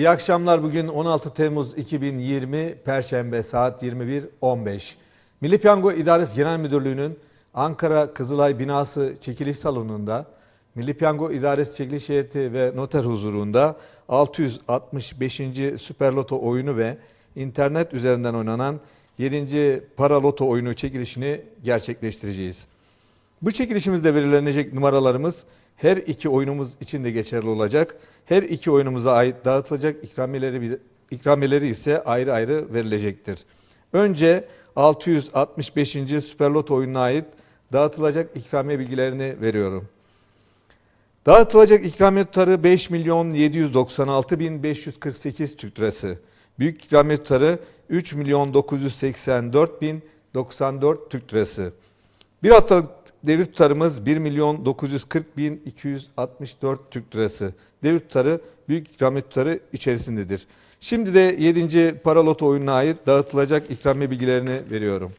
İyi akşamlar. Bugün 16 Temmuz 2020 Perşembe saat 21.15. Milli Piyango İdaresi Genel Müdürlüğü'nün Ankara Kızılay binası çekiliş salonunda Milli Piyango İdaresi Çekiliş Heyeti ve noter huzurunda 665. Süper Loto oyunu ve internet üzerinden oynanan 7. Para Loto oyunu çekilişini gerçekleştireceğiz. Bu çekilişimizde belirlenecek numaralarımız her iki oyunumuz için de geçerli olacak. Her iki oyunumuza ait dağıtılacak ikramiyeleri, ikramiyeleri ise ayrı ayrı verilecektir. Önce 665. Süper Loto oyununa ait dağıtılacak ikramiye bilgilerini veriyorum. Dağıtılacak ikramiye tutarı 5 milyon 796 bin 548 Türk lirası. Büyük ikramiye tutarı 3 milyon 984 bin 94 Türk lirası. Bir haftalık devir tutarımız 1 milyon 940 bin 264 Türk lirası. Devir tutarı büyük ikramiye tutarı içerisindedir. Şimdi de 7. Paraloto oyununa ait dağıtılacak ikramiye bilgilerini veriyorum.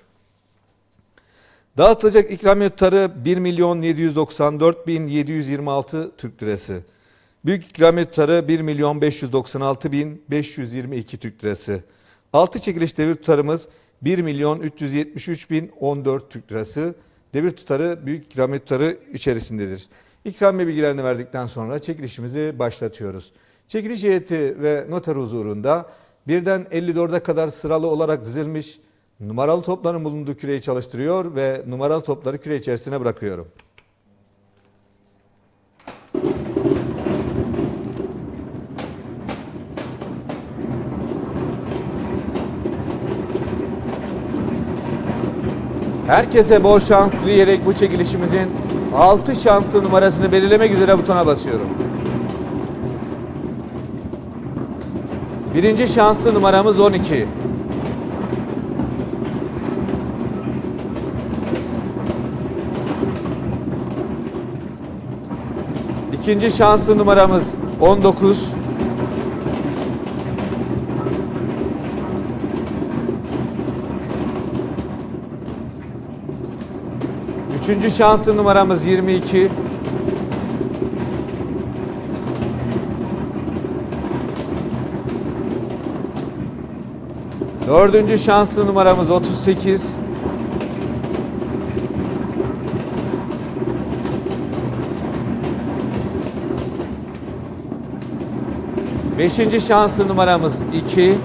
Dağıtılacak ikramiye tutarı 1 milyon 794 bin 726 Türk lirası. Büyük ikramiye tutarı 1 milyon 596 bin 522 Türk lirası. Altı çekiliş devir tutarımız 1 milyon 373 bin 14 Türk lirası. Devir tutarı büyük ikramiye tutarı içerisindedir. İkramiye bilgilerini verdikten sonra çekilişimizi başlatıyoruz. Çekiliş heyeti ve noter huzurunda birden 54'e kadar sıralı olarak dizilmiş numaralı topların bulunduğu küreyi çalıştırıyor ve numaralı topları küre içerisine bırakıyorum. Herkese bol şans dileyerek bu çekilişimizin 6 şanslı numarasını belirlemek üzere butona basıyorum. Birinci şanslı numaramız 12. İkinci şanslı numaramız 19. Üçüncü şanslı numaramız 22. Dördüncü şanslı numaramız 38. Beşinci şanslı numaramız 2.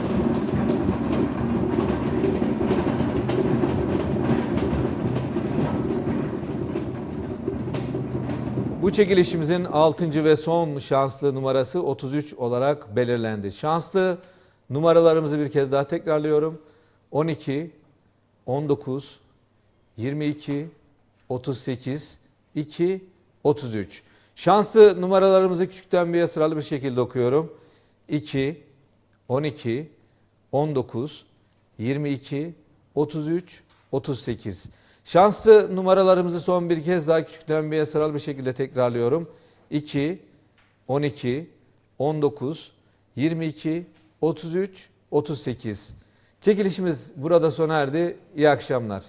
Bu çekilişimizin 6. ve son şanslı numarası 33 olarak belirlendi. Şanslı numaralarımızı bir kez daha tekrarlıyorum. 12, 19, 22, 38, 2, 33. Şanslı numaralarımızı küçükten büyüğe sıralı bir şekilde okuyorum. 2, 12, 19, 22, 33, 38. Şanslı numaralarımızı son bir kez daha küçükten büyüğe sıralı bir şekilde tekrarlıyorum. 2, 12, 19, 22, 33, 38. Çekilişimiz burada sona erdi. İyi akşamlar.